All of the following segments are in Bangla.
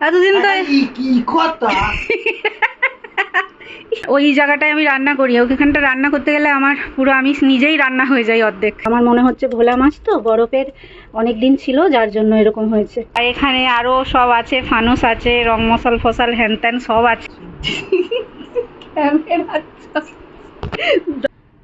এতদিন তো কি কি কথা? ওই জায়গাটায় আমি রান্না করি ওইখানটা রান্না করতে গেলে আমার পুরো আমি নিজেই রান্না হয়ে যাই অর্ধেক। আমার মনে হচ্ছে ভোলা মাছ তো বরফের অনেক দিন ছিল যার জন্য এরকম হয়েছে। আর এখানে আরও সব আছে ফানুস আছে রং মশাল ফসল হ্যান ত্যান সব আছে।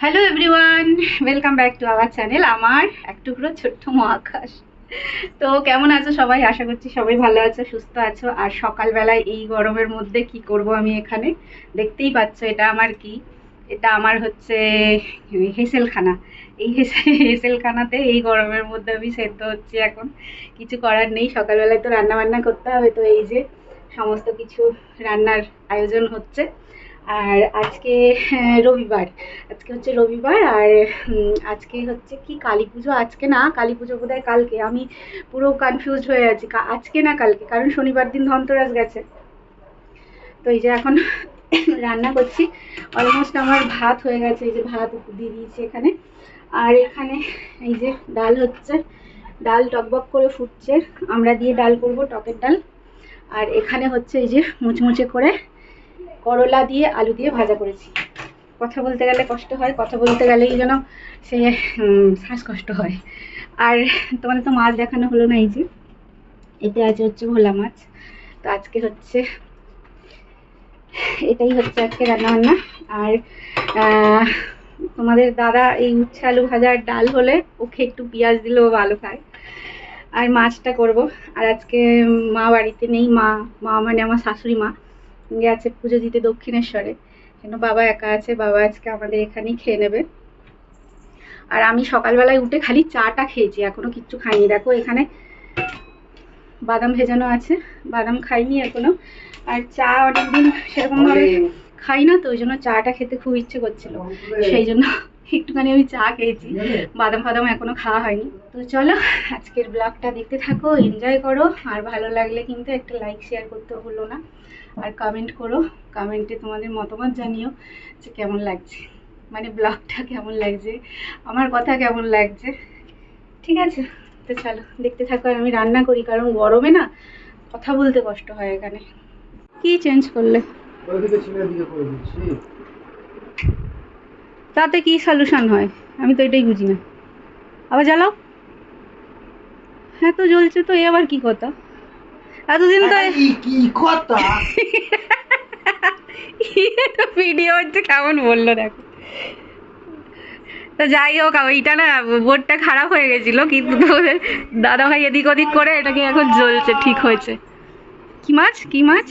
Hello everyone welcome back to our channel আমার এক টুকরো ছোট্ট মহাকাশ। তো কেমন আছো সবাই? আশা করছি সবাই ভালো আছো, সুস্থ আছো। আর সকালবেলায় এই গরমের মধ্যে কি করব আমি এখানে? দেখতেই পাচ্ছ এটা আমার কি? এটা আমার হচ্ছে হেসেলখানা। এই হেসে হেসেলখানাতে এই গরমের মধ্যে আমি সেদ্ধ হচ্ছি এখন। কিছু করার নেই, সকালবেলায় তো রান্না বান্না করতে হবে। তো এই যে সমস্ত কিছু রান্নার আয়োজন হচ্ছে। আর আজকে হ্যাঁ, রবিবার। আজকে হচ্ছে রবিবার আর আজকে হচ্ছে কি কালী পুজো? আজকে না কালী পুজো বোধহয় কালকে। আমি পুরো কনফিউজড হয়ে আছি। আজকে না কালকে? কারণ শনিবার দিন ধনতেরাস গেছে। তো এই যে এখন রান্না করছি। অলমোস্ট আমার ভাত হয়ে গেছে। এই যে ভাত দিয়ে দিয়েছি এখানে। আর এখানে এই যে ডাল হচ্ছে। ডাল টকবক করে ফুটছে। আমরা দিয়ে ডাল করব টকের ডাল। আর এখানে হচ্ছে এই যে মুচমুচে করে করলা দিয়ে আলু দিয়ে ভাজা করেছি। কথা বলতে গেলে কষ্ট হয়, কথা বলতে গেলেই যেন সে শ্বাসকষ্ট হয়। আর তোমাদের তো মাছ দেখানো হলো না এই যে এতে আজ হচ্ছে ভোলা মাছ। তো আজকে হচ্ছে, এটাই হচ্ছে আজকে রান্নাবান্না। আর তোমাদের দাদা এই উচ্ছে আলু ভাজার ডাল হলে ওকে একটু পেঁয়াজ দিলেও ভালো খায়। আর মাছটা করব। আর আজকে মা বাড়িতে নেই, মা মা মানে আমার শাশুড়ি মা। গেছে পুজো দিতে দক্ষিণেশ্বরে। কেন বাবা একা আছে বাবা আজকে আমাদের এখানেই খেয়ে নেবে। আর আমি সকালবেলায় উঠে খালি চাটা খেয়েছি এখনও কিচ্ছু খাইনি। দেখো এখানে বাদাম ভেজানো আছে বাদাম খাইনি এখনও। আর চা অনেকদিন সেরকম ভাবে খাই না তো ওই জন্য চাটা খেতে খুব ইচ্ছে করছিল। সেই জন্য একটুখানি আমি চা খেয়েছি। বাদাম ফাদাম এখনও খাওয়া হয়নি। তো চলো আজকের ব্লগটা দেখতে থাকো এনজয় করো। আর ভালো লাগলে কিন্তু একটা লাইক শেয়ার করতে ভুলো না। আর কমেন্ট করো কমেন্টে তোমাদের মতামত জানিও যে কেমন লাগছে। মানে ব্লগটা কেমন লাগছে আমার কথা কেমন লাগছে। ঠিক আছে? তো চলো দেখতে থাকো। আর আমি রান্না করি কারণ গরমে না কথা বলতে কষ্ট হয় এখানে। কি চেঞ্জ করলে ওইদিকে ছেলের দিকে করে দিচ্ছি তাতে কি সলিউশন হয়? আমি তো এটাই বুঝি না। আবার জ্বালাও। হ্যাঁ তো জ্বলছে তো এ আবার কি কথা? এতদিন তো কি কথা? ভিডিও হচ্ছে কেমন বলল দেখো। তো যাই হোক ওইটা না বোর্ডটা খারাপ হয়ে গেছিল কিন্তু দাদা ভাই এদিক ওদিক করে এটাকে এখন জ্বলছে ঠিক হয়েছে। কি মাছ? কি মাছ?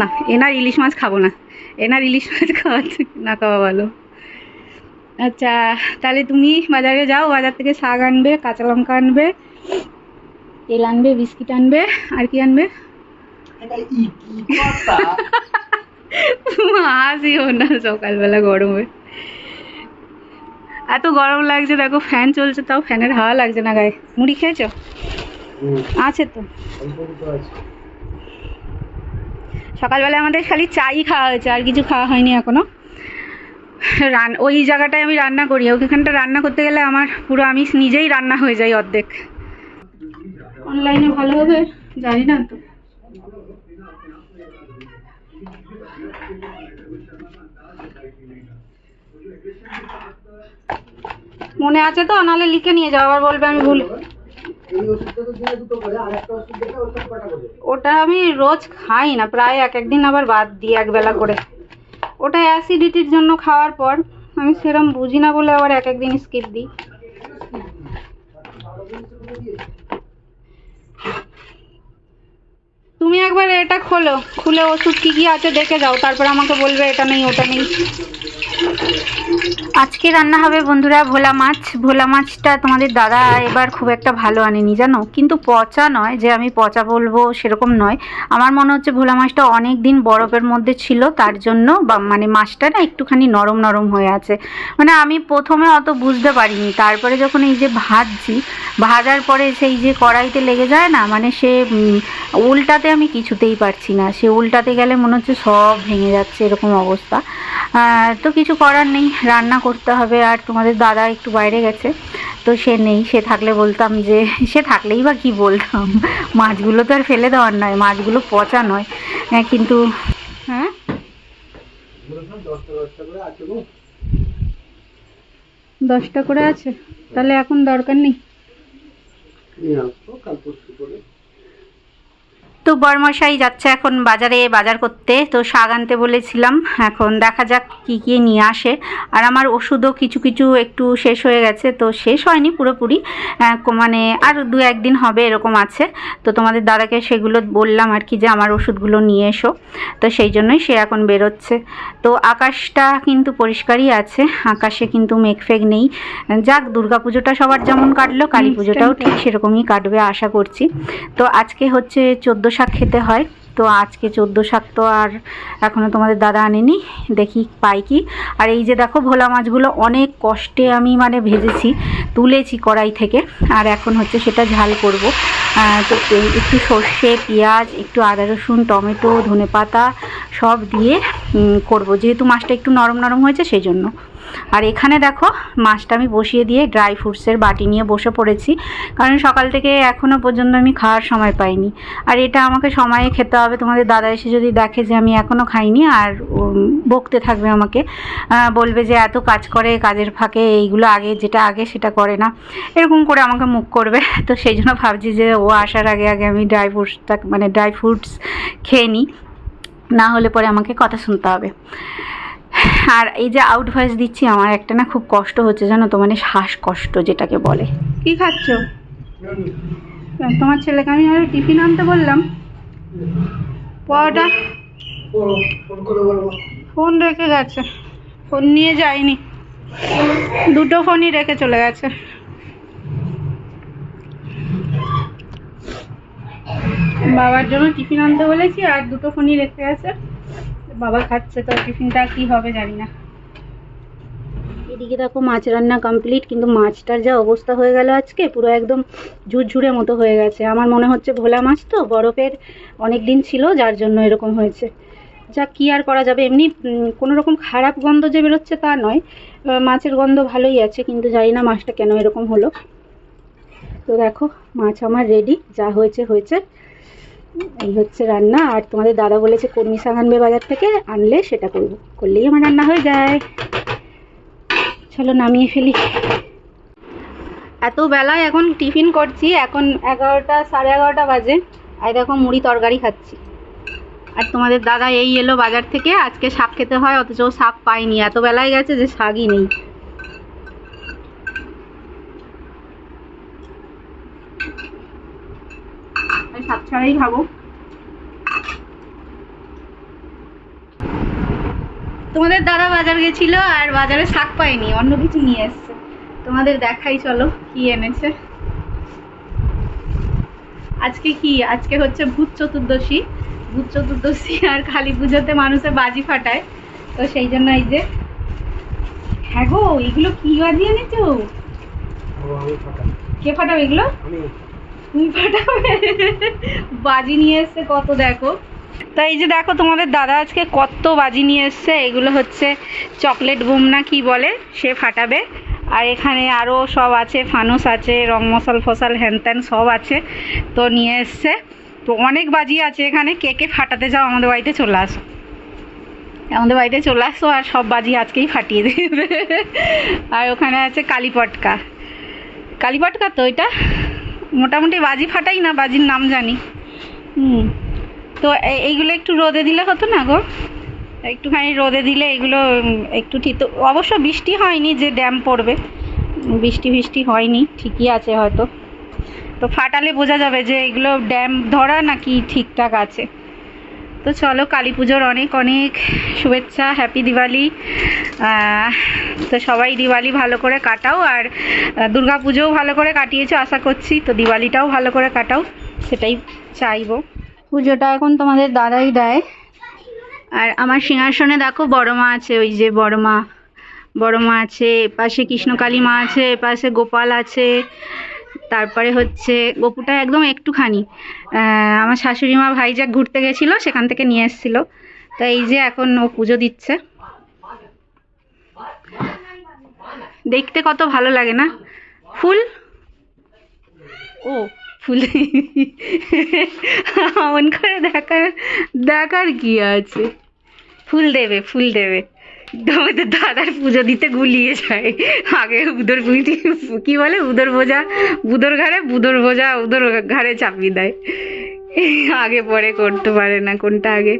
না, এনার ইলিশ মাছ খাব না। এনার ইলিশ মাছ খাওয়াচ্ছে না, খাওয়া ভালো। আচ্ছা তাহলে তুমি বাজারে যাও, বাজার থেকে শাক আনবে, কাঁচা লঙ্কা আনবে, তেল আনবে, বিস্কিট আনবে, আর কি আনবে? হাসিও না, সকালবেলা গরমে। এত গরম লাগছে, দেখো ফ্যান চলছে, তাও ফ্যানের হাওয়া লাগছে না গায়ে। মুড়ি খেয়েছো? আছে তো। সকালবেলা আমাদের খালি চাই খাওয়া হয়েছে, আর কিছু খাওয়া হয়নি এখনও। রান, ওই জায়গাটায় আমি রান্না করি ওইখানটা রান্না করতে গেলে আমার পুরো আমি নিজেই রান্না হয়ে যাই অর্ধেক। অনলাইনে ভালো হবে, জানি না তো। মনে আছে তো? নাহলে লিখে নিয়ে যাও, আবার বলবে আমি ভুল ওটা আমি রোজ খাই না প্রায় এক একদিন আবার বাদ দিই একবেলা করে। ওটা অ্যাসিডিটির জন্য খাওয়ার পর আমি সেরম বুঝি না বলে আবার এক একদিন স্কিপ দিই। তুমি একবার এটা খোলো। খুলে ওষুধ কি কি আছে দেখে যাও। তারপর আমাকে বলবে, এটা নেই, ওটা নেই। আজকে রান্না হবে বন্ধুরা ভোলা মাছ। ভোলা মাছটা তোমাদের দাদা এবার খুব একটা ভালো আনেনি, জানো? কিন্তু পচা নয়, যে আমি পচা বলব সেরকম নয়। আমার মনে হচ্ছে ভোলা মাছটা অনেক দিন বরফের মধ্যে ছিল, তার জন্য বা মানে মাছটা না একটুখানি নরম নরম হয়ে আছে। মানে আমি প্রথমে অত বুঝতে পারিনি। তারপরে যখন এই যে ভাজছি, ভাজার পরে সেই যে কড়াইতে লেগে যায় না মানে সে উল্টাতে আমি কিছুতেই পারছি না। সে উল্টাতে গেলে মনে হচ্ছে সব ভেঙে যাচ্ছে এরকম অবস্থা। তো কিছু করার নেই রান্না করতে হবে। আর তোমাদের দাদা একটু বাইরে গেছে তো সে নেই। সে থাকলে বলতাম যে সে থাকলেই বা কি বলতাম? মাছগুলো তো আর ফেলে দেওয়ার নয় মাছগুলো পচা নয়। হ্যাঁ, কিন্তু হ্যাঁ? দশটা দশটা করে আছে। গো দশটা করে আছে তাহলে এখন দরকার নেই। কাল পরশু করে। তো বরমশাই যাচ্ছে এখন বাজারে বাজার করতে। তো শাক আনতে বলেছিলাম। এখন দেখা যাক কি কি নিয়ে আসে। আর আমার ওষুধও কিছু কিছু একটু শেষ হয়ে গেছে। তো শেষ হয়নি পুরোপুরি। মানে আর দু একদিন হবে এরকম আছে। তো তোমাদের দাদাকে সেগুলো বললাম আর কি যে আমার ওষুধগুলো নিয়ে এসো। তো সেই জন্যই সে এখন বেরোচ্ছে। তো আকাশটা কিন্তু পরিষ্কারই আছে। আকাশে কিন্তু মেঘফেঘ নেই। যাক দুর্গাপুজোটা সবার যেমন কাটলো কালী পুজোটাও ঠিক সেরকমই কাটবে আশা করছি। তো আজকে হচ্ছে চোদ্দ শাক খেতে হয়। তো আজকে চোদ্দ শাক তো আর এখনও তোমাদের দাদা আনেনি। দেখি পাই কি। আর এই যে দেখো ভোলা মাছগুলো অনেক কষ্টে আমি মানে ভেজেছি, তুলেছি কড়াই থেকে। আর এখন হচ্ছে সেটা ঝাল করব। তো একটু সর্ষে, পেঁয়াজ, একটু আদা, রসুন, টমেটো, ধনেপাতা সব দিয়ে করব। যেহেতু মাছটা একটু নরম নরম হয়েছে সেই জন্য আর এখানে দেখো মাছটা আমি বসিয়ে দিয়ে ড্রাই ফ্রুটসের বাটি নিয়ে বসে পড়েছি। কারণ সকাল থেকে এখনও পর্যন্ত আমি খাওয়ার সময় পাইনি। আর এটা আমাকে সময়ে খেতে হবে। তোমাদের দাদা এসে যদি দেখে যে আমি এখনও খাইনি আর বকতে থাকবে আমাকে বলবে যে এত কাজ করে, কাজের ফাঁকে এইগুলো আগে, যেটা আগে সেটা করে না। এরকম করে আমাকে মুখ করবে। তো সেই জন্য ভাবছি যে ও আসার আগে আগে আমি ড্রাই ফ্রুটসটা মানে ড্রাই ফ্রুটস খেয়ে নিই না হলে পরে আমাকে কথা শুনতে হবে। আর এই যে আউট ভয়েস দিচ্ছি, আমার একটা না খুব কষ্ট হচ্ছে, জানো তো মানে শ্বাসকষ্ট যেটাকে বলে। কি খাচ্ছ? তোমার ছেলেকে আমি আর টিফিন আনতে বললাম। বলব ফোন রেখে গেছে। ফোন নিয়ে যায়নি। দুটো ফোনই রেখে চলে গেছে। বাবার জন্য টিফিন আনতে বলেছি, আর দুটো ফোনই রেখে গেছে বাবা খাচ্ছে, তো টিফিনটা কি হবে জানি না। এদিকে দেখো মাছ রান্না কমপ্লিট কিন্তু মাছটার যা অবস্থা হয়ে গেল আজকে, পুরো একদম ঝুরঝুরে মতো হয়ে গেছে। আমার মনে হচ্ছে ভোলা মাছ তো, বরফের অনেক দিন ছিল, যার জন্য এরকম হয়েছে। যা কি আর করা যাবে, এমনি কোনো রকম খারাপ গন্ধ যে বেরোচ্ছে তা নয়। মাছের গন্ধ ভালোই আছে, কিন্তু জানি না মাছটা কেন এরকম হলো। তো দেখো, মাছ আমার রেডি যা হয়েছে হয়েছে। এই হচ্ছে রান্না। আর তোমাদের দাদা বলেছে, কর্মী শাক আনবে বাজার থেকে আনলে সেটা করব। করলেই আমার রান্না হয়ে যায়। চলো নামিয়ে ফেলি। এত বেলায় এখন টিফিন করছি, এখন এগারোটা, সাড়ে এগারোটা বাজে। আর দেখো মুড়ি তরকারি খাচ্ছি। আর তোমাদের দাদা এই এলো বাজার থেকে, আজকে শাক খেতে হয়, অথচ শাক পাইনি এত বেলায় গেছে যে শাকই নেই। শাক খাব তোমাদের দাদা বাজার গেছিল আর বাজারে শাক পাইনি অন্য কিছু নিয়ে এসছে। তোমাদের দেখাই চলো কি এনেছে। আজকে কি? আজকে হচ্ছে ভূত চতুর্দশী। ভূত চতুর্দশী আর কালী পুজোতে মানুষে বাজি ফাটায়। তো সেই জন্য এই যে হ্যাঁ গো এগুলো কি বাজি এনেছো? কে ফাটাবে এগুলো? বাজি নিয়ে এসছে, কত দেখো। তা এই যে দেখো তোমাদের দাদা আজকে কত বাজি নিয়ে এসছে, এগুলো হচ্ছে চকলেট বুম না কি বলে, সে ফাটাবে। আর এখানে আরও সব আছে, ফানুস আছে, রং মশাল ফসল, হ্যান ত্যান সব আছে, তো নিয়ে এসছে। তো অনেক বাজি আছে এখানে, কে কে ফাটাতে যাও আমাদের বাড়িতে চলে আসো। আমাদের বাড়িতে চলে আসো, আর সব বাজি আজকেই ফাটিয়ে দেবে। আর ওখানে আছে কালীপটকা। কালীপটকা তো এটা মোটামুটি বাজি ফাটাই না, বাজির নাম জানি। হুম। তো এইগুলো একটু রোদে দিলে হতো না গো? একটুখানি রোদে দিলে এগুলো একটু ঠিক অবশ্য বৃষ্টি হয়নি যে ড্যাম পড়বে। বৃষ্টি বৃষ্টি হয়নি, ঠিকই আছে হয়তো। তো ফাটালে বোঝা যাবে যে এগুলো ড্যাম ধরা নাকি ঠিকঠাক আছে। তো চলো কালী পুজোর অনেক অনেক শুভেচ্ছা হ্যাপি দিওয়ালি তো সবাই দিওয়ালি ভালো করে কাটাও আর দুর্গা পুজোও ভালো করে কাটিয়েছো আশা করছি, তো দিওয়ালিটাও ভালো করে কাটাও, সেটাই চাইব। পুজোটা এখন তোমাদের দাদাই দেয়। আর আমার সিংহাসনে দেখো বড় মা আছে, ওই যে বড় মা। বড় মা আছে, এপাশে কৃষ্ণকালী মা আছে, এপাশে গোপাল আছে। তারপরে হচ্ছে গপুটা একদম একটুখানি। আমার শাশুড়ি মা ভাইজাক ঘুরতে গেছিল, সেখান থেকে নিয়ে এসেছিল। তো এই যে এখন ও পুজো দিচ্ছে। দেখতে কত ভালো লাগে না? ফুল? ও, ফুল। অমন করে দেখার দেখার কি আছে? ফুল দেবে ফুল দেবে। তোমাদের দাদার পুজো দিতে গুলিয়ে যায়। আগে উদর কি বলে? উদর বোঝা বুদর ঘাড়ে বুদর বোঝা উদর ঘাড়ে চাপিয়ে দেয়। আগে পরে করতে পারে না, কোনটা আগে?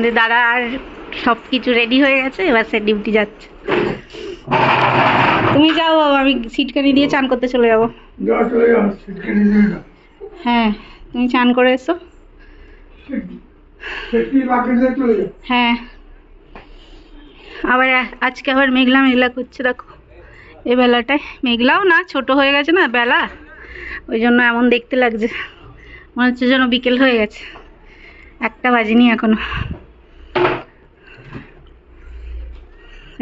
আমাদের দাদা, আর সব কিছু রেডি হয়ে গেছে? এবার সে ডিউটি যাচ্ছে। তুমি যাও, আমি সিটকানি দিয়ে চান করতে চলে যাব। হ্যাঁ তুমি চান করে এসো। হ্যাঁ। আবার আজকে আবার মেঘলা মেঘলা করছে, দেখো। এই বেলাটায় মেঘলাও না, ছোট হয়ে গেছে না, বেলা। ওই জন্য এমন দেখতে লাগছে। মনে হচ্ছে যেন বিকেল হয়ে গেছে। একটা বাজেনি এখনও আর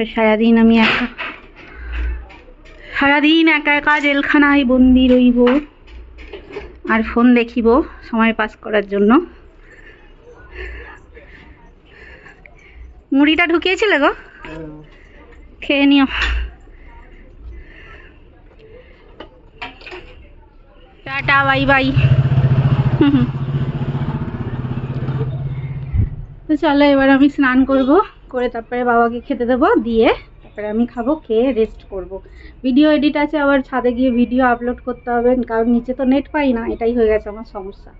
সারাদিন আমি একা। সারাদিন একা একা জেলখানায় বন্দি রইব। আর ফোন দেখিব সময় পাস করার জন্য। মুড়িটা ঢুকিয়েছিলে গো? খেয়ে নিও। Tata, bye bye. হুম। তো চলো এবার আমি স্নান করব। করে তারপরে বাবাকে খেতে দেবো, দিয়ে তারপরে আমি খাব, খেয়ে রেস্ট করব। ভিডিও এডিট আছে, আবার ছাদে গিয়ে ভিডিও আপলোড করতে হবে, কারণ নিচে তো নেট পাই না, এটাই হয়ে গেছে আমার সমস্যা।